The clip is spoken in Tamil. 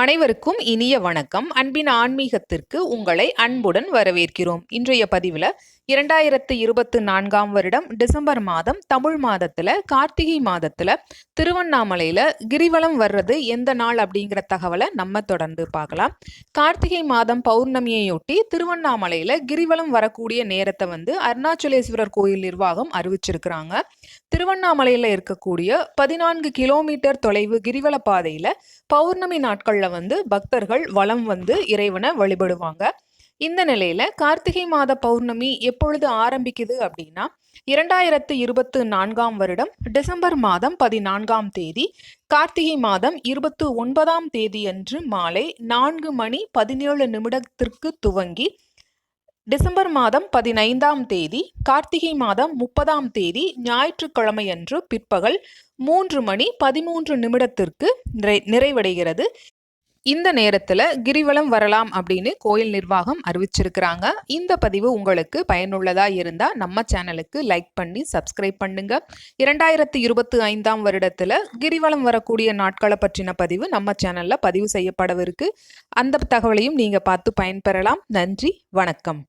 அனைவருக்கும் இனிய வணக்கம். அன்பின் ஆன்மீகத்திற்கு உங்களை அன்புடன் வரவேற்கிறோம். இன்றைய பதிவில் இரண்டாயிரத்து இருபத்து நான்காம் வருடம் டிசம்பர் மாதம் தமிழ் மாதத்தில் கார்த்திகை மாதத்தில் திருவண்ணாமலையில் கிரிவலம் வர்றது எந்த நாள் அப்படிங்கிற தகவலை நம்ம தொடர்ந்து பார்க்கலாம். கார்த்திகை மாதம் பௌர்ணமியையொட்டி திருவண்ணாமலையில் கிரிவலம் வரக்கூடிய நேரத்தை வந்து அருணாச்சலேஸ்வரர் கோயில் நிர்வாகம் அறிவிச்சிருக்கிறாங்க. திருவண்ணாமலையில் இருக்கக்கூடிய பதினான்கு கிலோமீட்டர் தொலைவு கிரிவல பாதையில் பௌர்ணமி நாட்களில் வந்து பக்தர்கள் வளம் வந்து இறைவனை வழிபடுவாங்க. இந்த நிலையில கார்த்திகை மாத பௌர்ணமி எப்பொழுது ஆரம்பிக்குது அப்படின்னா இரண்டாயிரத்து இருபத்து நான்காம் வருடம் டிசம்பர் மாதம் பதினான்காம் தேதி கார்த்திகை மாதம் இருபத்து ஒன்பதாம் தேதி அன்று மாலை நான்கு மணி பதினேழு நிமிடத்திற்கு துவங்கி டிசம்பர் மாதம் பதினைந்தாம் தேதி கார்த்திகை மாதம் முப்பதாம் தேதி ஞாயிற்றுக்கிழமையன்று பிற்பகல் மூன்று மணி பதிமூன்று நிமிடத்திற்கு நிறை நிறைவடைகிறது. இந்த நேரத்தில் கிரிவலம் வரலாம் அப்படின்னு கோயில் நிர்வாகம் அறிவிச்சிருக்கிறாங்க. இந்த பதிவு உங்களுக்கு பயனுள்ளதாக இருந்தால் நம்ம சேனலுக்கு லைக் பண்ணி சப்ஸ்கிரைப் பண்ணுங்க. இரண்டாயிரத்தி இருபத்தி ஐந்தாம் வருடத்தில் கிரிவலம் வரக்கூடிய நாட்களை பற்றின பதிவு நம்ம சேனலில் பதிவு செய்யப்படவிருக்கு. அந்த தகவலையும் நீங்கள் பார்த்து பயன்பெறலாம். நன்றி வணக்கம்.